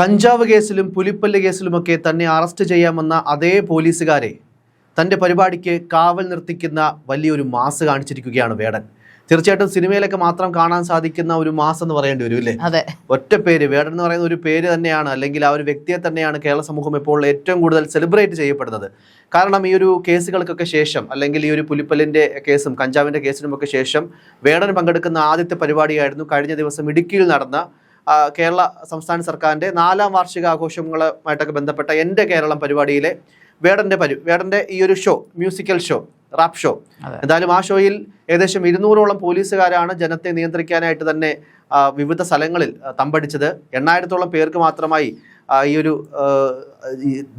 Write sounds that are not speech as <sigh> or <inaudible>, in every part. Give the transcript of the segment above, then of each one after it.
കഞ്ചാവ് കേസിലും പുലിപ്പല്ല് കേസിലുമൊക്കെ തന്നെ അറസ്റ്റ് ചെയ്യാമെന്ന അതേ പോലീസുകാരെ തന്റെ പരിപാടിക്ക് കാവൽ നിർത്തിക്കുന്ന വലിയൊരു മാസ് കാണിച്ചിരിക്കുകയാണ് വേടൻ. തീർച്ചയായിട്ടും സിനിമയിലൊക്കെ മാത്രം കാണാൻ സാധിക്കുന്ന ഒരു മാസം എന്ന് പറയേണ്ടി വരും അല്ലേ? അതെ. ഒറ്റ പേര് വേടൻ എന്ന് പറയുന്ന ഒരു പേര് തന്നെയാണ് അല്ലെങ്കിൽ ആ ഒരു വ്യക്തിയെ തന്നെയാണ് കേരള സമൂഹം ഇപ്പോൾ ഏറ്റവും കൂടുതൽ സെലിബ്രേറ്റ് ചെയ്യപ്പെടുന്നത്. കാരണം ഈ ഒരു കേസുകൾക്കൊക്കെ ശേഷം അല്ലെങ്കിൽ ഈ ഒരു പുലിപ്പല്ലിന്റെ കേസും കഞ്ചാവിന്റെ കേസിനുമൊക്കെ ശേഷം വേടൻ പങ്കെടുക്കുന്ന ആദ്യത്തെ പരിപാടിയായിരുന്നു കഴിഞ്ഞ ദിവസം ഇടുക്കിയിൽ നടന്ന കേരള സംസ്ഥാന സർക്കാരിന്റെ നാലാം വാർഷിക ആഘോഷങ്ങളുമായിട്ടൊക്കെ ബന്ധപ്പെട്ട എന്റെ കേരളം പരിപാടിയിലെ വേടന്റെ പരി വേടന്റെ ഈ ഒരു show musical show rap show. എന്തായാലും ആ ഷോയിൽ ഏകദേശം ഇരുന്നൂറോളം പോലീസുകാരാണ് ജനത്തെ നിയന്ത്രിക്കാനായിട്ട് തന്നെ വിവിധ സ്ഥലങ്ങളിൽ തമ്പടിച്ചത്. എണ്ണായിരത്തോളം പേർക്ക് മാത്രമായി ഈ ഒരു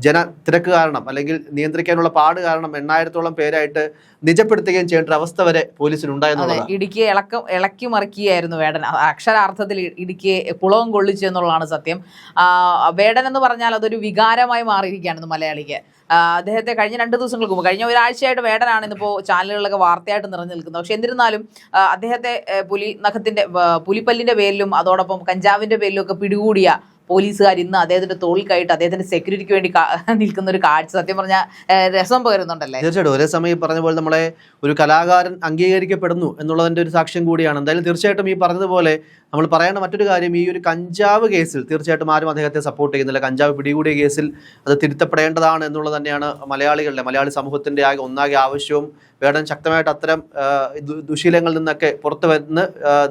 ജന തിരക്ക് കാരണം അല്ലെങ്കിൽ നിയന്ത്രിക്കാനുള്ള പാട് കാരണം എണ്ണായിരത്തോളം പേരായിട്ട് നിജപ്പെടുത്തുകയും ചെയ്യേണ്ട ഒരു അവസ്ഥ വരെ പോലീസിന് ഉണ്ടായിരുന്നു ഇടുക്കിയെ ഇളക്കം ഇളക്കി മറിക്കുകയായിരുന്നു വേടൻ. അക്ഷരാർത്ഥത്തിൽ ഇടുക്കിയെ കുളവും കൊള്ളിച്ചു എന്നുള്ളതാണ് സത്യം. വേടൻ എന്ന് പറഞ്ഞാൽ അതൊരു വികാരമായി മാറിയിരിക്കുകയാണ് മലയാളിക്ക്. അദ്ദേഹത്തെ കഴിഞ്ഞ രണ്ട് ദിവസങ്ങൾക്ക് മുമ്പ് കഴിഞ്ഞ ഒരാഴ്ചയായിട്ട് വേടനാണ് ഇന്നിപ്പോൾ ചാനലുകളിലൊക്കെ വാർത്തയായിട്ട് നിറഞ്ഞു നിൽക്കുന്നത്. പക്ഷെ എന്നിരുന്നാലും അദ്ദേഹത്തെ പുലി നഖത്തിന്റെ പുലിപ്പല്ലിന്റെ പേരിലും അതോടൊപ്പം കഞ്ചാവിന്റെ പേരിലും ഒക്കെ പിടികൂടിയ പോലീസുകാർ ഇന്ന് അദ്ദേഹത്തിന്റെ തോളിൽ കൈയിട്ട് അദ്ദേഹത്തിന്റെ സെക്യൂരിറ്റിക്ക് വേണ്ടി <laughs> നിൽക്കുന്ന ഒരു കാഴ്ച സത്യം പറഞ്ഞാൽ രസം പകരുന്നുണ്ടല്ലേ? തീർച്ചയായിട്ടും. ഒരേ സമയം പറഞ്ഞ പോലെ നമ്മളെ ഒരു കലാകാരൻ അംഗീകരിക്കപ്പെടുന്നു എന്നുള്ളതിന്റെ ഒരു സാക്ഷ്യം കൂടിയാണ്. എന്തായാലും തീർച്ചയായിട്ടും ഈ പറഞ്ഞതുപോലെ നമ്മൾ പറയേണ്ട മറ്റൊരു കാര്യം ഈ ഒരു കഞ്ചാവ് കേസിൽ തീർച്ചയായിട്ടും ആരും അദ്ദേഹത്തെ സപ്പോർട്ട് ചെയ്യുന്നില്ല. കഞ്ചാവ് പിടികൂടിയ കേസിൽ അത് തിരുത്തപ്പെടേണ്ടതാണ് എന്നുള്ളത് തന്നെയാണ് മലയാളികളുടെ മലയാളി സമൂഹത്തിന്റെ ആകെ ഒന്നാകെ ആവശ്യവും വേണം ശക്തമായിട്ട് അത്തരം ദുശീലങ്ങളിൽ നിന്നൊക്കെ പുറത്തു വരുന്ന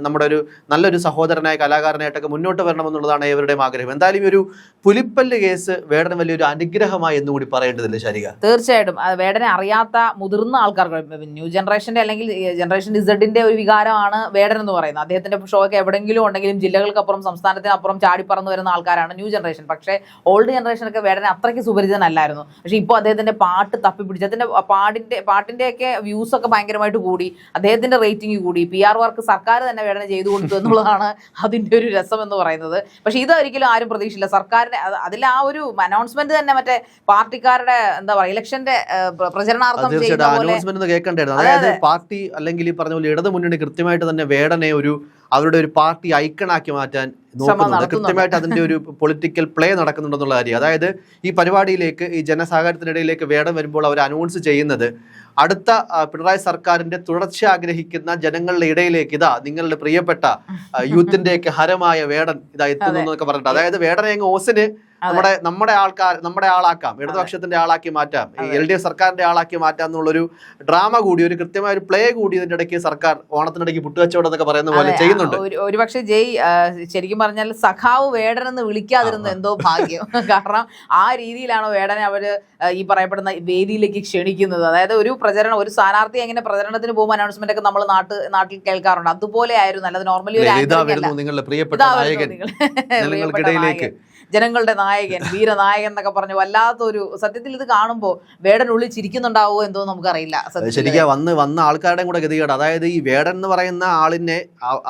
നമ്മുടെ ഒരു നല്ലൊരു സഹോദരനായ കലാകാരനായിട്ടൊക്കെ മുന്നോട്ട് വരണമെന്നുള്ളതാണ് ഏവരുടെയും ആഗ്രഹം. എന്തായാലും ഒരു പുലിപ്പല്ല് കേസ് വേടന വലിയൊരു അനുഗ്രഹമായി എന്ന് കൂടി പറയേണ്ടതില്ല ശരിക? തീർച്ചയായിട്ടും. വേടനെ അറിയാത്ത മുതിർന്ന ആൾക്കാർക്ക് ന്യൂ ജനറേഷന്റെ അല്ലെങ്കിൽ ജനറേഷൻ ഇസഡിന്റെ ഒരു വികാരമാണ് വേടൻ എന്ന് പറയുന്നത്. അദ്ദേഹത്തിന്റെ ഷോ ഒക്കെ എവിടെങ്കിലും ഉണ്ടെങ്കിലും ജില്ലകൾക്കപ്പുറം സംസ്ഥാനത്തിനപ്പുറം ചാടിപ്പറന്നു വരുന്ന ആൾക്കാരാണ് ന്യൂ ജനറേഷൻ. പക്ഷേ ഓൾഡ് ജനറേഷനൊക്കെ വേടനെ അത്രയ്ക്ക് സുപരിചിതനല്ലായിരുന്നു. പക്ഷെ ഇപ്പോൾ അദ്ദേഹത്തിന്റെ പാട്ട് തപ്പിപ്പിടിച്ച് അതിന്റെ പാടിന്റെ പാട്ടിന്റെ ഒക്കെ വ്യൂസ് ഒക്കെ ഭയങ്കരമായിട്ട് കൂടി അദ്ദേഹത്തിന്റെ റേറ്റിംഗ് കൂടി പി ആർ വർക്ക് സർക്കാർ തന്നെ വേടന ചെയ്തു കൊടുത്തു എന്നുള്ളതാണ് അതിന്റെ ഒരു രസം എന്ന് പറയുന്നത്. പക്ഷെ ഇതൊരിക്കലും ആരും പ്രതീക്ഷയില്ല സർക്കാരിന്റെ അതിൽ ആ ഒരു അനൗൺസ്മെന്റ് തന്നെ മറ്റേ പാർട്ടിക്കാരുടെ എന്താ പറയുക ഇലക്ഷന്റെ പ്രചരണാർത്ഥം അനൗൺസ്മെന്റ് കേൾക്കണ്ടായിരുന്നു അതായത് പാർട്ടി അല്ലെങ്കിൽ ഈ പറഞ്ഞ പോലെ ഇടതു മുന്നണി കൃത്യമായിട്ട് തന്നെ വേടനെ ഒരു അവരുടെ ഒരു പാർട്ടി ഐക്കണാക്കി മാറ്റാൻ നോക്കുന്നുണ്ട്. കൃത്യമായിട്ട് അതിന്റെ ഒരു പൊളിറ്റിക്കൽ പ്ലേ നടക്കുന്നുണ്ടെന്നുള്ള കാര്യം. അതായത് ഈ പരിപാടിയിലേക്ക് ഈ ജനസഹകരണത്തിനിടയിലേക്ക് വേടം വരുമ്പോൾ അവർ അനൗൺസ് ചെയ്യുന്നത് അടുത്ത പിണറായി സർക്കാരിന്റെ തുടർച്ച ആഗ്രഹിക്കുന്ന ജനങ്ങളുടെ ഇടയിലേക്ക് ഇതാ നിങ്ങളുടെ പ്രിയപ്പെട്ട യൂത്തിന്റെയൊക്കെ ഹരമായ വേടൻ ഇതാ എത്തുന്നു എന്നൊക്കെ പറഞ്ഞിട്ട്. അതായത് വേടനെ അങ്ങ് ഓസിന് നമ്മുടെ നമ്മുടെ ആൾക്കാർ നമ്മുടെ ആളാക്കാം ഇടതുപക്ഷത്തിന്റെ ആളാക്കി മാറ്റാം. എൽ ഡി എഫ് സർക്കാരിന്റെ ആളാക്കി മാറ്റാം എന്നുള്ളൊരു ഡ്രാമ കൂടി ഒരു കൃത്യമായ ഒരു പ്ലേ കൂടി ഇതിന്റെ ഇടയ്ക്ക് സർക്കാർ ഓണത്തിനിടയ്ക്ക് പുട്ടുകച്ചവടം എന്നൊക്കെ പറയുന്ന പോലെ ചെയ്യുന്നുണ്ട്. ഒരു ഒരുപക്ഷെ ജയ് ശരിക്കും പറഞ്ഞാൽ സഖാവ് വേടനെന്ന് വിളിക്കാതിരുന്ന എന്തോ ഭാഗ്യം. <laughs> കാരണം ആ രീതിയിലാണ് വേടനെ അവർ ഈ പറയപ്പെടുന്ന വേദിയിലേക്ക് ക്ഷണിക്കുന്നത്. അതായത് ഒരു പ്രചരണം ഒരു സ്ഥാനാർത്ഥി എങ്ങനെ പ്രചരണത്തിന് പോകുമ്പോൾ അനൗൺസ്മെന്റ് ഒക്കെ നമ്മൾ നാട്ട് നാട്ടിൽ കേൾക്കാറുണ്ട്. അതുപോലെ ആയിരുന്നു. അല്ലാതെ നോർമലി ഒരു. നിങ്ങളുടെ പ്രിയപ്പെട്ട നായകൻ. നിങ്ങൾ. <laughs> ജനങ്ങളുടെ നായകൻ വീരനായകൻ എന്നൊക്കെ പറഞ്ഞു വല്ലാത്തൊരു സത്യത്തിൽ ഇത് കാണുമ്പോൾ വേടൻ ഉള്ളിൽ ചിരിക്കുന്നുണ്ടാവോ എന്തോ നമുക്കറിയില്ല. ശരിക്കും വന്ന് വന്ന ആൾക്കാരുടെയും കൂടെ ഗതികേട്. അതായത് ഈ വേടൻ എന്ന് പറയുന്ന ആളിനെ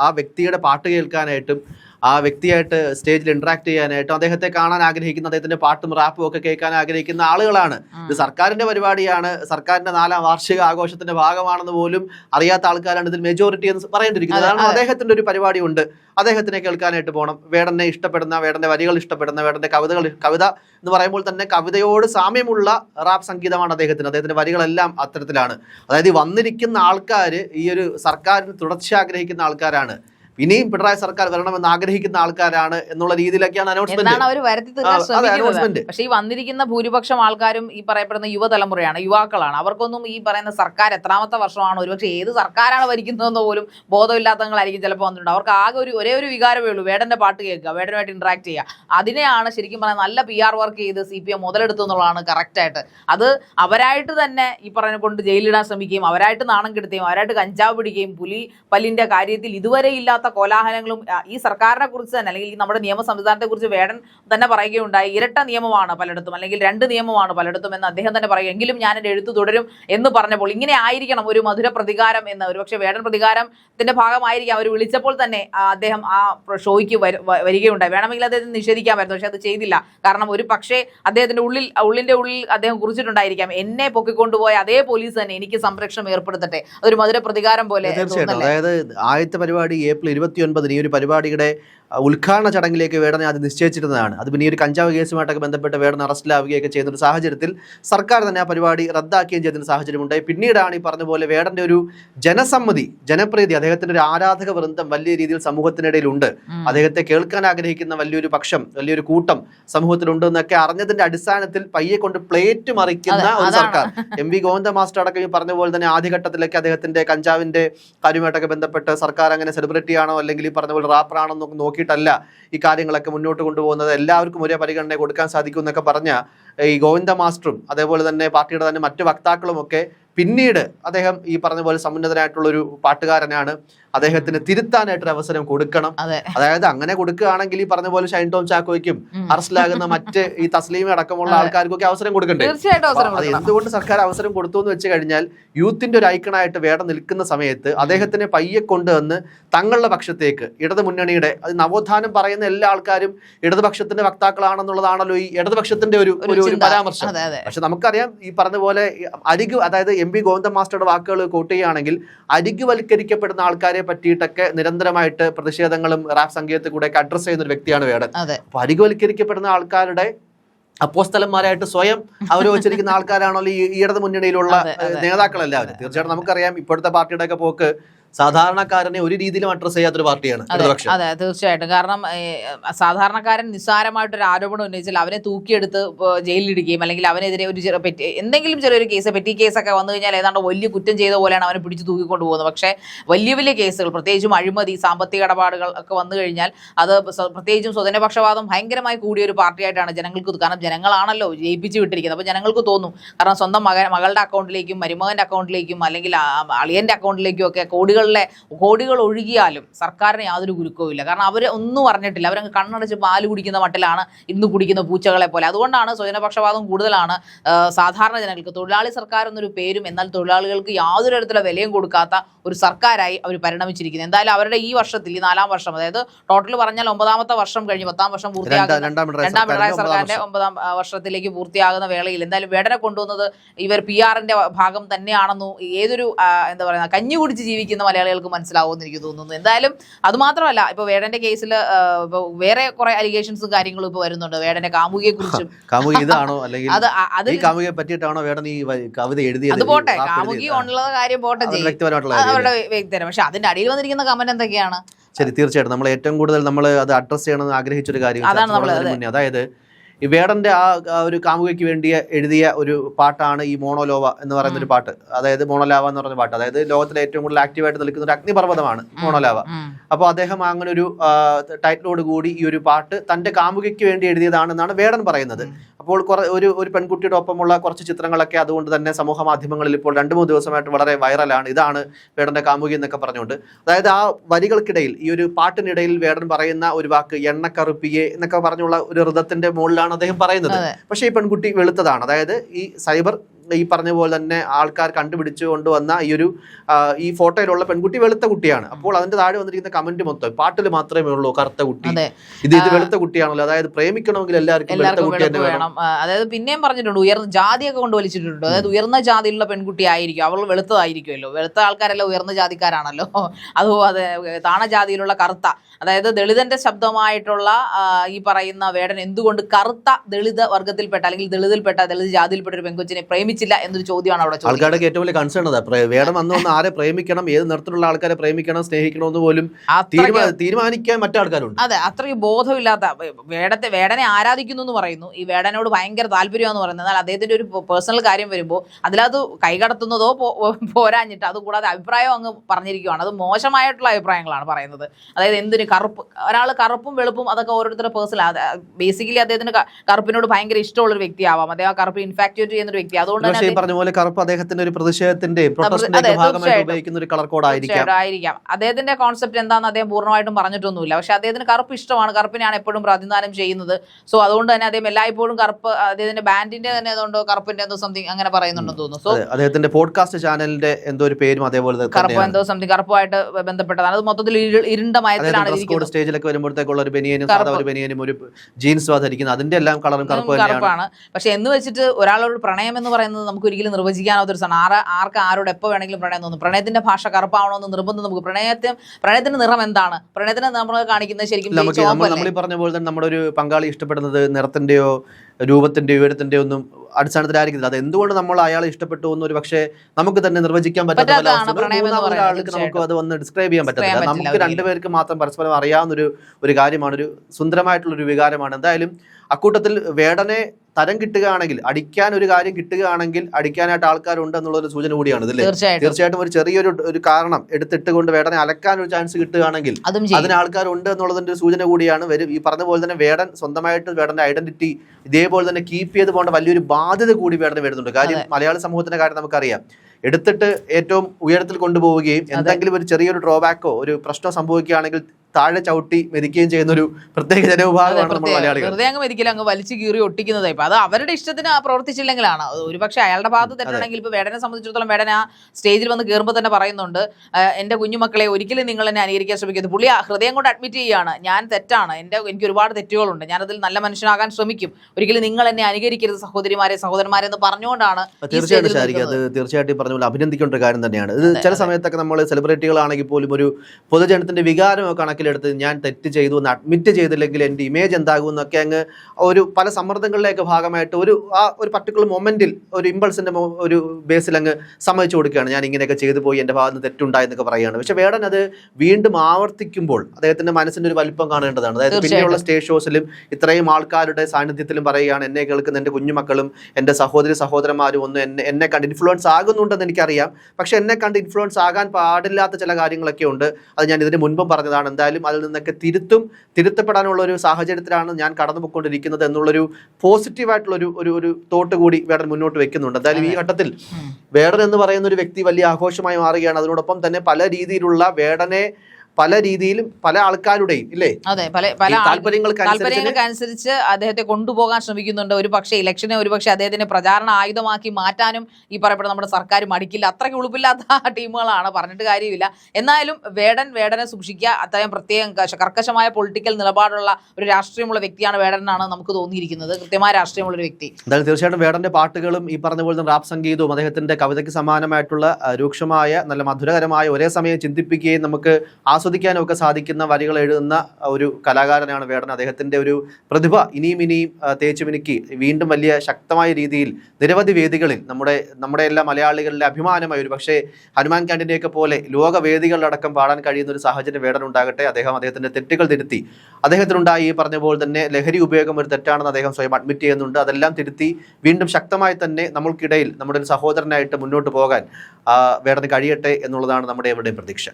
ആ വ്യക്തിയുടെ പാട്ട് കേൾക്കാനായിട്ടും ആ വ്യക്തിയായിട്ട് സ്റ്റേജിൽ ഇന്ററാക്ട് ചെയ്യാനായിട്ടും അദ്ദേഹത്തെ കാണാൻ ആഗ്രഹിക്കുന്ന അദ്ദേഹത്തിന്റെ പാട്ടും റാപ്പും ഒക്കെ കേൾക്കാൻ ആഗ്രഹിക്കുന്ന ആളുകളാണ്. ഇത് സർക്കാരിന്റെ പരിപാടിയാണ്. സർക്കാരിന്റെ നാലാം വാർഷിക ആഘോഷത്തിന്റെ ഭാഗമാണെന്ന് പോലും അറിയാത്ത ആൾക്കാരാണ് ഇതിൽ മെജോറിറ്റി എന്ന് പറയേണ്ടിയിരിക്കുന്നത്. അതെ, കാരണം അദ്ദേഹത്തിന്റെ ഒരു പരിപാടി ഉണ്ട് അദ്ദേഹത്തിനെ കേൾക്കാനായിട്ട് പോകണം വേടനെ ഇഷ്ടപ്പെടുന്ന വേടന്റെ വരികൾ ഇഷ്ടപ്പെടുന്ന വേടന്റെ കവിതകൾ കവിത എന്ന് പറയുമ്പോൾ തന്നെ കവിതയോട് സാമ്യമുള്ള റാപ്പ് സംഗീതമാണ് അദ്ദേഹത്തിന്. അദ്ദേഹത്തിന്റെ വരികളെല്ലാം അത്തരത്തിലാണ്. അതായത് വന്നിരിക്കുന്ന ആൾക്കാർ ഈ ഒരു സർക്കാരിന് തുടർച്ച ആഗ്രഹിക്കുന്ന ആൾക്കാരാണ്. ഇനിയും പിണറായി സർക്കാർ വരണമെന്ന് ആഗ്രഹിക്കുന്ന ആൾക്കാരാണ് എന്നുള്ള രീതിയിലൊക്കെയാണ് അനൗൺസ്മെന്റ് പക്ഷേ ഈ വന്നിരിക്കുന്ന ഭൂരിപക്ഷം ആൾക്കാരും ഈ പറയപ്പെടുന്ന യുവതലമുറയാണ് യുവാക്കളാണ്. അവർക്കൊന്നും ഈ പറയുന്ന സർക്കാർ എത്രാമത്തെ വർഷമാണ്? ഒരുപക്ഷെ ഏത് സർക്കാരാണ് ഭരിക്കുന്നതെന്ന് പോലും ബോധമില്ലാത്തവങ്ങളായിരിക്കും ചിലപ്പോൾ വന്നിട്ടുണ്ട്. അവർക്ക് ആകെ ഒരു ഒരേ ഒരു വികാരമേ ഉള്ളൂ. വേടന്റെ പാട്ട് കേൾക്കുക വേടനുമായിട്ട് ഇന്ററാക്ട് ചെയ്യുക. അതിനെയാണ് ശരിക്കും പറഞ്ഞാൽ നല്ല പി ആർ വർക്ക് ചെയ്ത് സി പി എം മുതലെടുത്തു എന്നുള്ളതാണ് കറക്റ്റായിട്ട് അത് അവരായിട്ട് തന്നെ ഈ പറഞ്ഞ കൊണ്ട് ജയിലിടാൻ ശ്രമിക്കുകയും അവരായിട്ട് നാണം കെടുത്തുകയും അവരായിട്ട് കഞ്ചാവ് പിടിക്കുകയും പുലി പല്ലിന്റെ കാര്യത്തിൽ ഇതുവരെ ഇല്ലാത്ത കോലാഹലങ്ങളും ഈ സർക്കാരിനെ കുറിച്ച് തന്നെ അല്ലെങ്കിൽ നമ്മുടെ നിയമ സംവിധാനത്തെ കുറിച്ച് വേടൻ തന്നെ പറയുകയുണ്ടായി. ഇരട്ട നിയമമാണ് പലയിടത്തും അല്ലെങ്കിൽ രണ്ട് നിയമമാണ് പലയിടത്തും എന്ന് അദ്ദേഹം തന്നെ പറയും എങ്കിലും ഞാൻ എന്റെ എഴുത്ത് തുടരും എന്ന് പറഞ്ഞപ്പോൾ ഇങ്ങനെ ആയിരിക്കണം ഒരു മധുര പ്രതികാരം എന്ന് ഒരുപക്ഷെ വേടൻ പ്രതികാരത്തിന്റെ ഭാഗമായിരിക്കാം. അവർ വിളിച്ചപ്പോൾ തന്നെ അദ്ദേഹം ആ ഷോയ്ക്ക് വരികയുണ്ടായി. വേണമെങ്കിൽ അദ്ദേഹത്തിന് നിഷേധിക്കാമായിരുന്നു പക്ഷെ അത് ചെയ്തില്ല. കാരണം ഒരു പക്ഷേ അദ്ദേഹത്തിന്റെ ഉള്ളിൽ ഉള്ളിന്റെ ഉള്ളിൽ അദ്ദേഹം കുറിച്ചിട്ടുണ്ടായിരിക്കാം. എന്നെ പൊക്കിക്കൊണ്ടുപോയ അതേ പോലീസ് തന്നെ എനിക്ക് സംരക്ഷണം ഏർപ്പെടുത്തട്ടെ. അതൊരു മധുര പ്രതികാരം പോലെ അതായത് ആദ്യത്തെ പരിപാടി ഏപ്രിൽ ഇരുപത്തിയൊൻപതിന് ഈ ഒരു പരിപാടിയുടെ ഉദ്ഘാടന ചടങ്ങിലേക്ക് വേടനെ അത് നിശ്ചയിച്ചിരുന്നതാണ്. അത് പിന്നെ ഈ ഒരു കഞ്ചാവ് കേസുമായിട്ടൊക്കെ ബന്ധപ്പെട്ട് വേടൻ അറസ്റ്റിലാവുകയൊക്കെ ചെയ്യുന്ന ഒരു സാഹചര്യത്തിൽ സർക്കാർ തന്നെ ആ പരിപാടി റദ്ദാക്കുകയും ചെയ്തിരുന്ന സാഹചര്യമുണ്ടായി പിന്നീടാണ് ഈ പറഞ്ഞ പോലെ വേടന്റെ ഒരു ജനസമ്മതി ജനപ്രീതി അദ്ദേഹത്തിന്റെ ഒരു ആരാധക വൃന്ദം വലിയ രീതിയിൽ സമൂഹത്തിനിടയിലുണ്ട്. അദ്ദേഹത്തെ കേൾക്കാൻ ആഗ്രഹിക്കുന്ന വലിയൊരു പക്ഷം വലിയൊരു കൂട്ടം സമൂഹത്തിലുണ്ട് എന്നൊക്കെ അറിഞ്ഞതിന്റെ അടിസ്ഥാനത്തിൽ പയ്യെ കൊണ്ട് പ്ലേറ്റ് മറിക്കുന്ന ഒരു സർക്കാർ. എം വി ഗോവിന്ദ മാസ്റ്റർ അടക്കം ഈ പറഞ്ഞ പോലെ തന്നെ ആദ്യഘട്ടത്തിലൊക്കെ അദ്ദേഹത്തിന്റെ കഞ്ചാവിന്റെ കാര്യമായിട്ടൊക്കെ ബന്ധപ്പെട്ട് സർക്കാർ അങ്ങനെ സെലിബ്രിറ്റി ആണോ അല്ലെങ്കിൽ ഈ പറഞ്ഞ പോലെ റാപ്പറാണോ എന്നൊക്കെ നോക്കിയിട്ടല്ല ഈ കാര്യങ്ങളൊക്കെ മുന്നോട്ട് കൊണ്ടുപോകുന്നത്. എല്ലാവർക്കും ഒരേ പരിഗണന കൊടുക്കാൻ സാധിക്കും എന്നൊക്കെ പറഞ്ഞ ഈ ഗോവിന്ദ മാസ്റ്ററും അതേപോലെ തന്നെ പാർട്ടിയുടെ തന്നെ മറ്റു വക്താക്കളും ഒക്കെ പിന്നീട് അദ്ദേഹം ഈ പറഞ്ഞ പോലെ സമുന്നതനായിട്ടുള്ള ഒരു പാട്ടുകാരനാണ്. അദ്ദേഹത്തിന് തിരുത്താനായിട്ടൊരു അവസരം കൊടുക്കണം. അതായത് അങ്ങനെ കൊടുക്കുകയാണെങ്കിൽ ഈ പറഞ്ഞ പോലെ ഷൈൻ ടോം ചാക്കോയ്ക്കും. അറസ്റ്റിലാകുന്ന മറ്റ് ഈ തസ്ലീം അടക്കമുള്ള ആൾക്കാർക്കൊക്കെ അവസരം കൊടുക്കണ്ടേ? അത് എന്തുകൊണ്ട് സർക്കാർ അവസരം കൊടുത്തു എന്ന് വെച്ച് കഴിഞ്ഞാൽ യൂത്തിന്റെ ഒരു ഐക്കണായിട്ട് വേട നിൽക്കുന്ന സമയത്ത് അദ്ദേഹത്തിനെ പയ്യെ കൊണ്ടുവന്ന് തങ്ങളുടെ പക്ഷത്തേക്ക് ഇടതു മുന്നണിയുടെ അത് നവോത്ഥാനം പറയുന്ന എല്ലാ ആൾക്കാരും ഇടതുപക്ഷത്തിന്റെ വക്താക്കളാണെന്നുള്ളതാണല്ലോ ഈ ഇടതുപക്ഷത്തിന്റെ ഒരു ഒരു പരാമർശം. പക്ഷെ നമുക്കറിയാം ഈ പറഞ്ഞ പോലെ അരികു അതായത് എം പി ഗോവിന്ദ മാസ്റ്ററുടെ വാക്കുകൾ കോട്ട് ചെയ്യുകയാണെങ്കിൽ അരികുവൽക്കരിക്കപ്പെടുന്ന ആൾക്കാരെ പറ്റിയിട്ടൊക്കെ നിരന്തരമായിട്ട് പ്രതിഷേധങ്ങളും റാപ്പ് സംഗീതത്തിൽ കൂടെ അഡ്രസ് ചെയ്യുന്ന ഒരു വ്യക്തിയാണ് വേടൻ. അപ്പൊ അരികുവൽക്കരിക്കപ്പെടുന്ന ആൾക്കാരുടെ അപ്പോസ്തലന്മാരായിട്ട് സ്വയം അവരോചിച്ചിരിക്കുന്ന ആൾക്കാരാണല്ലോ ഈ ഇടത് മുന്നണിയിലുള്ള നേതാക്കളെല്ലാവരും. തീർച്ചയായിട്ടും നമുക്കറിയാം ഇപ്പോഴത്തെ പാർട്ടിയുടെ ഒക്കെ പോക്ക് സാധാരണക്കാരനെ ഒരു രീതിയിലും അഡ്രസ് ചെയ്യാത്തൊരു പാർട്ടിയാണ് അതെ ഇടതുപക്ഷം അതെ തീർച്ചയായിട്ടും. കാരണം സാധാരണക്കാരൻ നിസ്സാരമായിട്ടൊരു ആരോപണം ഉന്നയിച്ചാൽ അവനെ തൂക്കിയെടുത്ത് ജയിലിലിടുകയും അല്ലെങ്കിൽ അവനെതിരെ ഒരു പെറ്റി എന്തെങ്കിലും ചെറിയൊരു കേസ് പെറ്റി കേസൊക്കെ വന്നു കഴിഞ്ഞാൽ ഏതാണ്ട് വലിയ കുറ്റം ചെയ്ത പോലെയാണ് അവനെ പിടിച്ച് തൂക്കിക്കൊണ്ട് പോകുന്നത്. പക്ഷേ വലിയ വലിയ കേസുകൾ പ്രത്യേകിച്ചും അഴിമതി സാമ്പത്തിക ഇടപാടുകൾ ഒക്കെ വന്നു കഴിഞ്ഞാൽ അത് പ്രത്യേകിച്ചും സ്വതന്ത്രപക്ഷവാദം ഭയങ്കരമായി കൂടിയ ഒരു പാർട്ടിയായിട്ടാണ് ജനങ്ങൾക്ക് കാരണം ജനങ്ങളാണല്ലോ ജയിപ്പിച്ച് വിട്ടിരിക്കുന്നത്. അപ്പോൾ ജനങ്ങൾക്ക് തോന്നും. കാരണം സ്വന്തം മകൻ മകളുടെ അക്കൗണ്ടിലേക്കും മരുമകന്റെ അക്കൗണ്ടിലേക്കും അല്ലെങ്കിൽ അളിയന്റെ അളിയന്റെ അക്കൗണ്ടിലേക്കും ഒക്കെ കോടികളിലെ കോടികൾ ഒഴുകിയാലും സർക്കാരിന് യാതൊരു ഗുരുക്കവും ഇല്ല. കാരണം അവർ ഒന്നും അറിഞ്ഞിട്ടില്ല. അവരങ്ങ് കണ്ണടച്ച് പാൽ കുടിക്കുന്ന മട്ടിലാണ് ഇന്ന് കുടിക്കുന്ന പൂച്ചകളെ പോലെ. അതുകൊണ്ടാണ് സ്വജനപക്ഷപാതം കൂടുതലാണ്. സാധാരണ ജനങ്ങൾക്ക് തൊഴിലാളി സർക്കാർ എന്നൊരു പേരും എന്നാൽ തൊഴിലാളികൾക്ക് യാതൊരു തരത്തിലുള്ള വിലയും കൊടുക്കാത്ത ഒരു സർക്കാരായി അവർ പരിണമിച്ചിരിക്കുന്നത് എന്തായാലും അവരുടെ ഈ വർഷത്തിൽ ഈ നാലാം വർഷം അതായത് ടോട്ടൽ പറഞ്ഞാൽ ഒമ്പതാമത്തെ വർഷം കഴിഞ്ഞ് പത്താം വർഷം പൂർത്തിയാകുന്ന രണ്ടാം പിണറായി സർക്കാരിന്റെ ഒമ്പതാം വർഷത്തിലേക്ക് പൂർത്തിയാകുന്ന വേളയിൽ എന്തായാലും വേടനെ കൊണ്ടുവന്നത് ഇവർ പി ആറിന്റെ ഭാഗം തന്നെയാണെന്നു ഏതൊരു എന്താ പറയുക കഞ്ഞി കുടിച്ച് ജീവിക്കുന്ന മലയാളികൾക്ക് മനസ്സിലാവുമെന്ന് എനിക്ക് തോന്നുന്നു. എന്തായാലും അത് മാത്രമല്ല ഇപ്പൊ വേടന്റെ കേസിൽ വേറെ കുറെ അലിഗേഷൻസും കാര്യങ്ങളും ഇപ്പൊ വരുന്നുണ്ട്. വേടന്റെ കാമുകിയെ കുറിച്ചും. <laughs> കാമുകി ഇതാണോ? അല്ലെങ്കിൽ അത് കാമുകിയെ പറ്റിയിട്ടാണോ വേടൻ ഈ കവിത എഴുതിയത്? അത് പോട്ടെ. കാമുകി? ഉള്ള കാര്യം പോട്ടെ അവരുടെ വ്യക്തിതരം പക്ഷെ അതിന്റെ അടിയിൽ വന്നിരിക്കുന്ന കമന്റ് എന്തൊക്കെയാണ്? ശരി തീർച്ചയായിട്ടും. നമ്മൾ ഏറ്റവും കൂടുതൽ നമ്മൾ അത് അഡ്രസ് ചെയ്യണമെന്ന് ആഗ്രഹിച്ച ഒരു കാര്യം അതായത് ഈ വേടന്റെ ആ ഒരു കാമുകയ്ക്ക് വേണ്ടി എഴുതിയ ഒരു പാട്ടാണ് ഈ മോണോലോവ എന്ന് പറയുന്ന ഒരു പാട്ട്. അതായത് മോണോലാവ എന്ന് പറയുന്ന പാട്ട്. അതായത് ലോകത്തിലെ ഏറ്റവും കൂടുതൽ ആക്റ്റീവായിട്ട് നിൽക്കുന്ന ഒരു അഗ്നിപർവതമാണ് മോണോലാവ. അപ്പോൾ അദ്ദേഹം അങ്ങനെ ഒരു ടൈറ്റിലോട് കൂടി ഈ ഒരു പാട്ട് തന്റെ കാമുകയ്ക്ക് വേണ്ടി എഴുതിയതാണെന്നാണ് വേടൻ പറയുന്നത്. അപ്പോൾ കുറെ ഒരു ഒരു പെൺകുട്ടിയുടെ ഒപ്പമുള്ള കുറച്ച് ചിത്രങ്ങളൊക്കെ അതുകൊണ്ട് തന്നെ സമൂഹ മാധ്യമങ്ങളിൽ ഇപ്പോൾ രണ്ട് മൂന്ന് ദിവസമായിട്ട് വളരെ വൈറലാണ്. ഇതാണ് വേടന്റെ കാമുകി എന്നൊക്കെ പറഞ്ഞുകൊണ്ട്. അതായത് ആ വരികൾക്കിടയിൽ ഈ ഒരു പാട്ടിനിടയിൽ വേടൻ പറയുന്ന ഒരു വാക്ക് എണ്ണക്കറുപ്പിയെ എന്നൊക്കെ പറഞ്ഞുള്ള ഒരു ഋതത്തിന്റെ മുകളിലാണ് അദ്ദേഹം പറയുന്നത്. പക്ഷേ ഈ പെൺകുട്ടി വെളുത്തതാണ്. അതായത് ഈ സൈബർ ഈ പറഞ്ഞ പോലെ തന്നെ ആൾക്കാർ കണ്ടുപിടിച്ച് കൊണ്ടുവന്ന ഈ ഒരു ഈ ഫോട്ടോയിലുള്ള പെൺകുട്ടി വെളുത്ത കുട്ടിയാണ്. അപ്പോൾ അതിന്റെ താഴെ വന്നിരിക്കുന്ന കമന്റ് മൊത്തം പാട്ടിൽ മാത്രമേ ഉള്ളൂ കറുത്ത കുട്ടി. ഇത് ഇത് വെളുത്ത കുട്ടിയാണല്ലോ. അതായത് പ്രേമിക്കണമെങ്കിൽ എല്ലാവർക്കും വെളുത്ത എല്ലാവർക്കും കുട്ടി തന്നെ വേണം. അതായത് പിന്നെയും പറഞ്ഞിട്ടുണ്ട് ഉയർന്ന ജാതിയൊക്കെ കൊണ്ട് വലിച്ചിട്ടുണ്ട് അതായത് ഉയർന്ന ജാതിയിലുള്ള പെൺകുട്ടി ആയിരിക്കും അവൾ വെളുത്തതായിരിക്കുമല്ലോ. വെളുത്ത ആൾക്കാരെല്ലാം ഉയർന്ന ജാതിക്കാരാണല്ലോ. അതോ അത് താണ ജാതിയിലുള്ള കറുത്ത. അതായത് ദളിതന്റെ ശബ്ദമായിട്ടുള്ള ഈ പറയുന്ന വേടൻ എന്തുകൊണ്ട് കറുത്ത ദളിത വർഗത്തിൽപ്പെട്ട അല്ലെങ്കിൽ ദളിതിൽപ്പെട്ട ദളിത് ജാതിയിൽപ്പെട്ട ഒരു പെൺകൊച്ചിനെ പ്രേമിച്ചില്ല എന്നൊരു ചോദ്യമാണ് അവിടെ ആൾക്കാരുടെ ഏറ്റവും വലിയ കൺസേൺ അതാ. വേണം വന്നു വന്ന് ആരെ പ്രേമിക്കണം ഏത് നിറത്തിലുള്ള ആൾക്കാരെ പ്രേമിക്കണം സ്നേഹിക്കണം സ്നേഹിക്കണമെന്ന് പോലും തീരുമാനിക്കാൻ മറ്റാൾക്കാരുണ്ട്. അതെ അത്രയും ബോധമില്ലാത്ത വേടത്തെ വേടനെ ആരാധിക്കുന്നു എന്ന് പറയുന്നു. ഈ വേടനോട് ഭയങ്കര താല്പര്യമാണെന്ന് പറയുന്നത്. എന്നാൽ അദ്ദേഹത്തിന്റെ ഒരു പേഴ്സണൽ കാര്യം വരുമ്പോൾ അതിലത് കൈകടത്തുന്നതോ പോരാഞ്ഞിട്ട് അതുകൂടാതെ അഭിപ്രായം അങ്ങ് പറഞ്ഞിരിക്കുകയാണ് അത് മോശമായിട്ടുള്ള അഭിപ്രായങ്ങളാണ് പറയുന്നത്. അതായത് എന്തിന് കറുപ്പ്? ഒരാൾ കറുപ്പും വെളുപ്പും അതൊക്കെ ഓരോരുത്തരുടെ പേഴ്സണൽ ബേസിക്കലി അദ്ദേഹത്തിന് കറുപ്പിനോട് ഭയങ്കര ഇഷ്ടമുള്ള ഒരു വ്യക്തിയാവാം. അദ്ദേഹം ആ കറുപ്പ് ഇൻഫാക്ച്വേറ്റ് ചെയ്യുന്ന ഒരു വ്യക്തി. അതുകൊണ്ട് പക്ഷേ ഈ പറഞ്ഞ പോലെ കറുപ്പ് അദ്ദേഹത്തിന്റെ ഒരു പ്രതിഷേധത്തിന്റെ പ്രൊട്ടസ്റ്റിന്റെ ഭാഗമായിട്ട് ഉപയോഗിക്കുന്ന ഒരു കളർ കോഡ് ആയിരിക്കാം. ആയിരിക്കാം. അദ്ദേഹത്തിന്റെ കോൺസെപ്റ്റ് എന്താണെന്ന് അദ്ദേഹം പൂർണമായിട്ടും പറഞ്ഞിട്ടൊന്നുമില്ല. പക്ഷെ അദ്ദേഹത്തിന് കറുപ്പ് ഇഷ്ടമാണ്. കറുപ്പിനെയാണ് എപ്പോഴും പ്രതിനിധാനം ചെയ്യുന്നത്. സോ അതുകൊണ്ട് തന്നെ അദ്ദേഹം എല്ലായ്പ്പോഴും കറുപ്പ് അദ്ദേഹത്തിന്റെ ബാൻഡിന്റെ തന്നെ അതുകൊണ്ട് കറുപ്പിന്റെ എന്തോ സംതിങ് അങ്ങനെ പറയുന്നുണ്ടെന്ന് തോന്നുന്നു. സോ അദ്ദേഹത്തിന്റെ പോഡ്കാസ്റ്റ് ചാനലിന്റെ എന്തോ ഒരു പേരും അതേപോലെ കറുപ്പ് എന്തോ സംതിങ് കറുപ്പുമായിട്ട് ബന്ധപ്പെട്ടതാണ്. അത് മൊത്തത്തിൽ ഇരു- ഇരുണ്ട മയത്തിലാണ് സ്റ്റേജിലൊക്കെ വരുമ്പോഴത്തേക്കുള്ള ഒരു ബനിയനും ഒരു ബനിയനും ഒരു ജീൻസ് ധരിക്കുന്നത്. അതിന്റെ എല്ലാം കളറും കറുപ്പാണ്. പക്ഷെ എന്ന് വെച്ചിട്ട് ഒരാളോട് പ്രണയം എന്ന് പറയുന്നത് പറയുന്നത് നമുക്ക് ഒരിക്കലും നിർവചിക്കാനാവാത്ത ഒരു സാധനം. ആറ് ആർക്ക് ആരോട് എപ്പോൾ വേണമെങ്കിലും പ്രണയം തോന്നും? പ്രണയത്തിന്റെ ഭാഷ കറുപ്പാവണമെന്ന് നിർബന്ധം നമുക്ക് പ്രണയത്തെ പ്രണയത്തിന്റെ നിറം എന്താണ്? പ്രണയത്തിന് നമ്മൾ കാണിക്കുന്നത് ശരിക്കും നമ്മൾ പറഞ്ഞ പോലെ തന്നെ നമ്മുടെ ഒരു പങ്കാളി ഇഷ്ടപ്പെടുന്നത് നിറത്തിന്റെയോ രൂപത്തിന്റെയോ ഉയരത്തിന്റെയോ ഒന്നും അടിസ്ഥാനത്തിലായിരിക്കില്ല അത് എന്തുകൊണ്ട് നമ്മൾ അയാളെ ഇഷ്ടപ്പെട്ടു എന്ന് ഒരു പക്ഷേ നമുക്ക് തന്നെ നിർവചിക്കാൻ പറ്റാത്ത ആൾക്ക് നമുക്ക് അത് വന്ന് ഡിസ്ക്രൈബ് ചെയ്യാൻ പറ്റത്തില്ല. പറ്റില്ല നമുക്ക് രണ്ടുപേർക്ക് മാത്രം പരസ്പരം അറിയാവുന്ന ഒരു ഒരു കാര്യമാണ്. ഒരു സുന്ദരമായിട്ടുള്ള ഒരു വികാരമാണ്. എന്തായാലും അക്കൂട്ടത്തിൽ വേടനെ തരം കിട്ടുകയാണെങ്കിൽ അടിക്കാൻ ഒരു കാര്യം കിട്ടുകയാണെങ്കിൽ അടിക്കാനായിട്ട് ആൾക്കാരുണ്ട് എന്നുള്ളൊരു സൂചന കൂടിയാണ് ഇതില്ലേ? തീർച്ചയായിട്ടും. ഒരു ചെറിയൊരു ഒരു കാരണം എടുത്തിട്ട് കൊണ്ട് വേടനെ അലക്കാൻ ഒരു ചാൻസ് കിട്ടുകയാണെങ്കിൽ അതിന് ആൾക്കാരുണ്ട് എന്നുള്ളതിന്റെ ഒരു സൂചന കൂടിയാണ് വരും. ഈ പറഞ്ഞ പോലെ തന്നെ വേടൻ സ്വന്തമായിട്ട് വേടന്റെ ഐഡന്റിറ്റി ഇതേപോലെ തന്നെ കീപ്പ് ചെയ്ത് പോകേണ്ട വലിയൊരു ബാധ്യത കൂടി വേടന് വരുന്നുണ്ട്. കാര്യം മലയാള സമൂഹത്തിന്റെ കാര്യം നമുക്കറിയാം. എടുത്തിട്ട് ഏറ്റവും ഉയരത്തിൽ കൊണ്ടുപോവുകയും എന്തെങ്കിലും ഒരു ചെറിയൊരു ഡ്രോബാക്കോ ഒരു പ്രശ്നം സംഭവിക്കുകയാണെങ്കിൽ താഴെ ചവിട്ടി മെതിക്കുകയും ചെയ്യുന്ന ഒരു പ്രത്യേക ജനവിഭാഗമാണ് നമ്മൾ മലയാളികൾ. വെറുതെ അങ്ങ് അങ്ങ് വലിച്ചു കീറി ഒട്ടിക്കുന്നതായി ഇപ്പൊ അത് അവരുടെ ഇഷ്ടത്തിന് പ്രവർത്തിച്ചില്ലെങ്കിലാണ്. ഒരുപക്ഷെ അയാളുടെ ഭാഗത്ത് തന്നെയാണെങ്കിൽ ഇപ്പൊ വേടനെ സംബന്ധിച്ചിടത്തോളം വേടന ആ സ്റ്റേജിൽ വന്ന് കയറുമ്പോൾ തന്നെ പറയുന്നുണ്ട് "ആ, എന്റെ കുഞ്ഞുമക്കളെ ഒരിക്കലും നിങ്ങൾ എന്നെ അനുകരിക്കാൻ ശ്രമിക്കരുത്. പുള്ളി ഹൃദയം കൊണ്ട് അഡ്മിറ്റ് ചെയ്യുകയാണ്. ഞാൻ തെറ്റാണ്. എന്റെ എനിക്ക് ഒരുപാട് തെറ്റുകളുണ്ട്. ഞാനതിൽ നല്ല മനുഷ്യനാകാൻ ശ്രമിക്കും. ഒരിക്കലും നിങ്ങൾ എന്നെ അനുകരിക്കരുത് സഹോദരിമാരെ സഹോദരന്മാരെ എന്ന് പറഞ്ഞുകൊണ്ടാണ് തീർച്ചയായിട്ടും ശാരിക അത് നിൽക്കുന്നത്. തീർച്ചയായിട്ടും ഈ പറഞ്ഞ പോലെ അഭിനന്ദിക്കേണ്ട ഒരു കാര്യം തന്നെയാണ്. ഇത് ചില സമയത്തൊക്കെ നമ്മൾ സെലിബ്രിറ്റികളാണെങ്കിൽ പോലും ഒരു പൊതുജനത്തിന്റെ വികാരമൊക്കെ കണക്കിലെടുത്ത് ഞാൻ തെറ്റ് ചെയ്തു എന്ന് അഡ്മിറ്റ് ചെയ്തില്ലെങ്കിൽ എന്റെ ഇമേജ് എന്താകും എന്നൊക്കെ അങ്ങ് ഒരു പല സമ്മർദ്ദങ്ങളിലേക്ക് ഭാഗമായിട്ട് ഒരു ആ ഒരു പർട്ടിക്കുലർ മൊമെന്റിൽ ഒരു ഇമ്പൾസിന്റെ ഒരു ബേസിൽ അങ്ങ് സമ്മതിച്ചു കൊടുക്കുകയാണ്. ഞാൻ ഇങ്ങനെയൊക്കെ ചെയ്തു പോയി എന്റെ ഭാഗത്ത് നിന്ന് തെറ്റുണ്ടായി എന്നൊക്കെ പറയുകയാണ്. പക്ഷേ വേടൻ അത് വീണ്ടും ആവർത്തിക്കുമ്പോൾ അദ്ദേഹത്തിന്റെ മനസ്സിന്റെ ഒരു വലിപ്പം കാണേണ്ടതാണ്. അതായത് പിന്നെയുള്ള സ്റ്റേജ് ഷോസിലും ഇത്രയും ആൾക്കാരുടെ സാന്നിധ്യത്തിലും പറയുകയാണ് എന്നെ കേൾക്കുന്ന എന്റെ കുഞ്ഞുമക്കളും എന്റെ സഹോദരി സഹോദരന്മാരും ഒന്നും എന്നെ എന്നെ കണ്ട് ഇൻഫ്ലുവൻസ് ആകുന്നുണ്ടെന്ന് എനിക്കറിയാം. പക്ഷേ എന്നെ കണ്ട് ഇൻഫ്ലുവൻസ് ആകാൻ പാടില്ലാത്ത ചില കാര്യങ്ങളൊക്കെ ഉണ്ട്. അത് ഞാൻ ഇതിന് മുൻപും പറഞ്ഞതാണ്. എന്തായാലും അതിൽ നിന്നൊക്കെ തിരുത്തും തിരുത്തപ്പെടാനുള്ള ഒരു സാഹചര്യത്തിലാണ് ഞാൻ കടന്നു പോയിക്കൊണ്ടിരിക്കുന്നത് എന്നുള്ളൊരു പോസിറ്റീവായിട്ടുള്ള ഒരു ഒരു ഒരു തോട്ട് കൂടി വേടൻ മുന്നോട്ട് വെക്കുന്നുണ്ട്. എന്തായാലും ഈ ഘട്ടത്തിൽ. വേടൻ എന്ന് പറയുന്ന ഒരു വ്യക്തി വലിയ ആഘോഷമായി മാറുകയാണ്. അതിനോടൊപ്പം തന്നെ പല രീതിയിലുള്ള വേടനെ പല രീതിയിലും പല ആൾക്കാരുടെയും ഇല്ലേ? അതെ പല പല ഈ താല്പര്യങ്ങൾക്ക് താല്പര്യങ്ങൾക്ക് അനുസരിച്ച് അദ്ദേഹത്തെ കൊണ്ടുപോകാൻ ശ്രമിക്കുന്നുണ്ട്. ഒരു പക്ഷേ ഇലക്ഷനെ ഒരു പക്ഷേ അദ്ദേഹത്തിന്റെ പ്രചാരണ ആയുധമാക്കി മാറ്റാനും ഈ പറയപ്പെടുന്ന നമ്മുടെ സർക്കാർ മടിക്കില്ല. അത്രയ്ക്ക് ഉളുപ്പില്ലാത്ത ടീമുകളാണ്. പറഞ്ഞിട്ട് കാര്യമില്ല. എന്നാലും വേടൻ വേടനെ സൂക്ഷിക്കുക. അത്രയും പ്രത്യേകം കർക്കശമായ പൊളിറ്റിക്കൽ നിലപാടുള്ള ഒരു രാഷ്ട്രീയമുള്ള വ്യക്തിയാണ് വേടൻ എന്നാണ് നമുക്ക് തോന്നിയിരിക്കുന്നത്. കൃത്യമായ രാഷ്ട്രീയമുള്ള ഒരു വ്യക്തി. എന്തായാലും തീർച്ചയായിട്ടും വേടന്റെ പാട്ടുകളും ഈ പറഞ്ഞ പോലെ റാപ്പ് സംഗീതവും അദ്ദേഹത്തിന്റെ കവിതയ്ക്ക് സമാനമായിട്ടുള്ള രൂക്ഷമായ നല്ല മധുരകരമായ ഒരേ സമയം ചിന്തിപ്പിക്കുകയും നമുക്ക് ആസ്വദിക്കാനും ഒക്കെ സാധിക്കുന്ന വരികൾ എഴുതുന്ന ഒരു കലാകാരനാണ് വേടൻ. അദ്ദേഹത്തിന്റെ ഒരു പ്രതിഭ ഇനിയും ഇനിയും തേച്ചു മിനുക്കി. വീണ്ടും വലിയ ശക്തമായ രീതിയിൽ നിരവധി വേദികളിൽ നമ്മുടെ നമ്മുടെ എല്ലാ മലയാളികളുടെ അഭിമാനമായി ഒരു പക്ഷേ ഹനുമാൻ ക്യാൻഡിനെയൊക്കെ പോലെ ലോക വേദികളിലടക്കം പാടാൻ കഴിയുന്ന ഒരു സാഹചര്യം വേടൻ ഉണ്ടാകട്ടെ. അദ്ദേഹം അദ്ദേഹത്തിന്റെ തെറ്റുകൾ തിരുത്തി. അദ്ദേഹത്തിനുണ്ടായി ഈ പറഞ്ഞ പോലെ തന്നെ ലഹരി ഉപയോഗം ഒരു തെറ്റാണെന്ന് അദ്ദേഹം സ്വയം അഡ്മിറ്റ് ചെയ്യുന്നുണ്ട്. അതെല്ലാം തിരുത്തി വീണ്ടും ശക്തമായി തന്നെ നമ്മൾക്കിടയിൽ നമ്മുടെ ഒരു സഹോദരനായിട്ട് മുന്നോട്ട് പോകാൻ വേടന് കഴിയട്ടെ എന്നുള്ളതാണ് നമ്മുടെ എവിടെയും പ്രതീക്ഷ.